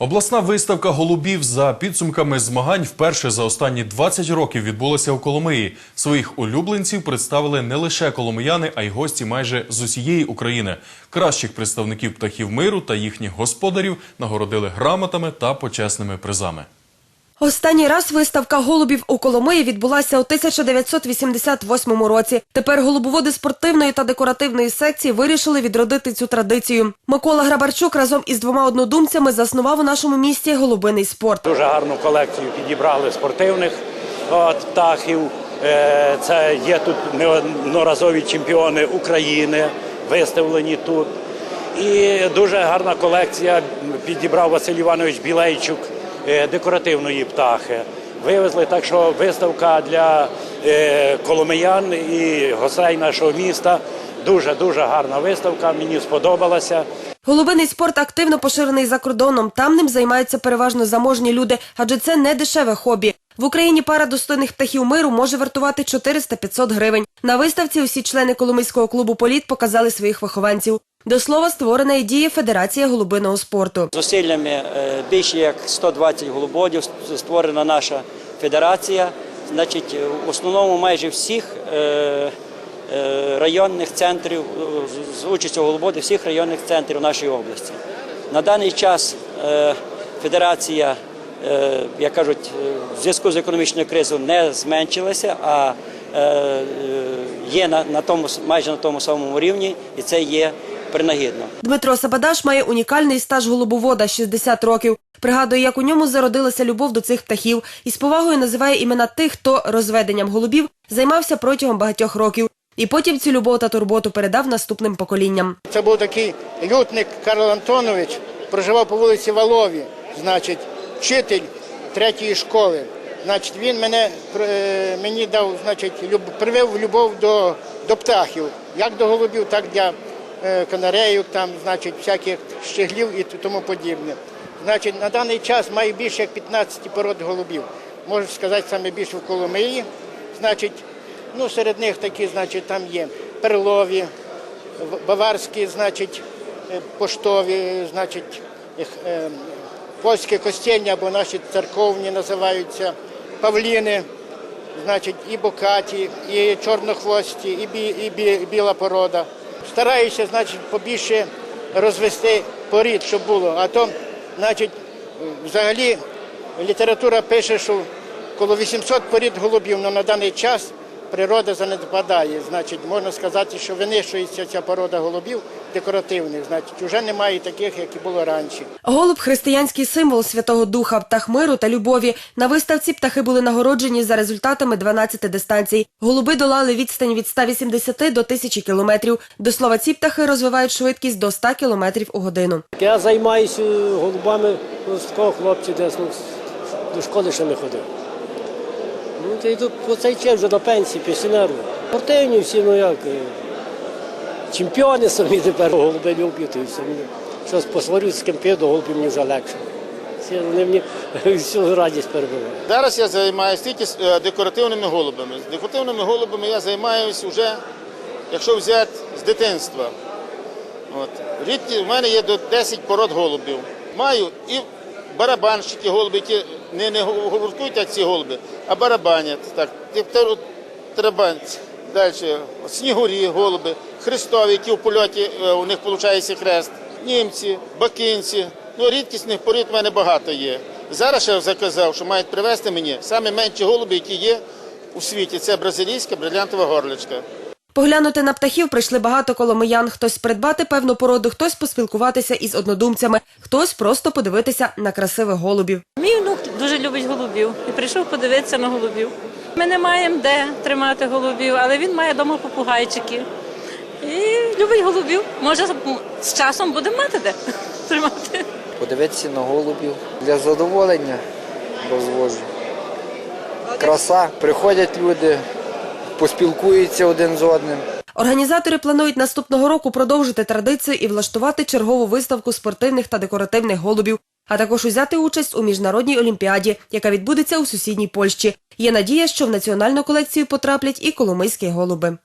Обласна виставка голубів за підсумками змагань вперше за останні 20 років відбулася у Коломиї. Своїх улюбленців представили не лише коломияни, а й гості майже з усієї України. Кращих представників птахів миру та їхніх господарів нагородили грамотами та почесними призами. Останній раз виставка голубів у Коломиї відбулася у 1988 році. Тепер голубоводи спортивної та декоративної секції вирішили відродити цю традицію. Микола Грабарчук разом із двома однодумцями заснував у нашому місті голубиний спорт. Дуже гарну колекцію підібрали спортивних от, птахів. Е, Це є тут неодноразові чемпіони України, виставлені тут. І дуже гарна колекція підібрав Василь Іванович Білейчук декоративної птахи. Вивезли так, що виставка для е, коломиян і гостей нашого міста. Дуже дуже гарна виставка. Мені сподобалася. Голубиний спорт активно поширений за кордоном. Там ним займаються переважно заможні люди, адже це не дешеве хобі. В Україні пара достойних птахів миру може вартувати 400-500 гривень. На виставці усі члени Коломийського клубу Політ показали своїх вихованців. До слова, створена і діє Федерація голубиного спорту. Зусиллями е, більше як 120 голубодів створена наша федерація. Значить, в основному майже всіх е, е, районних центрів е, з- участю голубодів всіх районних центрів нашої області. На даний час е, федерація, е, як кажуть, е, в зв'язку з економічною кризою не зменшилася, а е, е, є на, на тому майже на тому самому рівні, і це є принагідно. Дмитро Сабадаш має унікальний стаж голубовода 60 років. Пригадує, як у ньому зародилася любов до цих птахів і з повагою називає імена тих, хто розведенням голубів займався протягом багатьох років. І потім цю любов та турботу передав наступним поколінням. Це був такий лютник Карл Антонович, проживав по вулиці Валові, значить, вчитель третьої школи. Значить, він мене е, мені дав, значить, люб, привив любов до, до птахів, як до голубів, так для е, там, значить, всяких щеглів і тому подібне. Значить, на даний час маю більше як 15 пород голубів. Можу сказати, саме більше в Коломиї. Значить, ну, серед них такі, значить, там є перлові, баварські, значить, е, поштові, значить, е, польські костєння або наші церковні називаються, павліни, значить, і бокаті, і чорнохвості, і, бі, і бі, біла порода. Стараюся, значить, побільше розвести порід, щоб було. А то, значить, взагалі література пише, що коло 800 порід голубів, але на даний час природа занепадає. Значить, можна сказати, що винищується ця порода голубів декоративних. Значить, вже немає таких, як і було раніше. Голуб християнський символ Святого Духа, птах миру та любові. На виставці птахи були нагороджені за результатами 12 дистанцій. Голуби долали відстань від 180 до 1000 кілометрів. До слова, ці птахи розвивають швидкість до 100 кілометрів у годину. Я займаюся голубами ну, з такого хлопця, десь ну, до школи ще не ходив. Ну, та йду по цей час вже до пенсії, пенсіонеру. Спортивні всі, ну як, е, чемпіони самі тепер голуби люблять і все. Щось посварю з ким піду, голубі мені вже легше. Всі Вони мені всю радість перебувають. Зараз я займаюся тільки з, е, декоративними голубами. З декоративними голубами я займаюся вже, якщо взяти з дитинства. От. Рідкі, в мене є до 10 пород голубів. Маю і барабанщики голуби, які не, не гурткують, як ці голуби, а барабанять. Так, тер- Далі снігурі, голуби, хрестові, які в польоті е, у них виходить хрест, німці, бакинці. Ну, рідкісних порід в мене багато є. Зараз я заказав, що мають привезти мені саме менші голуби, які є у світі. Це бразилійська брилянтова горличка. Поглянути на птахів прийшли багато коломиян. Хтось придбати певну породу, хтось поспілкуватися із однодумцями, хтось просто подивитися на красивих голубів. Мій внук дуже любить голубів і прийшов подивитися на голубів. Ми не маємо де тримати голубів, але він має вдома попугайчиків. І любить голубів. Може, з часом будемо мати де тримати. подивитися на голубів для задоволення розвожу. Краса, приходять люди, поспілкуються один з одним. Організатори планують наступного року продовжити традицію і влаштувати чергову виставку спортивних та декоративних голубів, а також узяти участь у міжнародній олімпіаді, яка відбудеться у сусідній Польщі. Є надія, що в національну колекцію потраплять і коломийські голуби.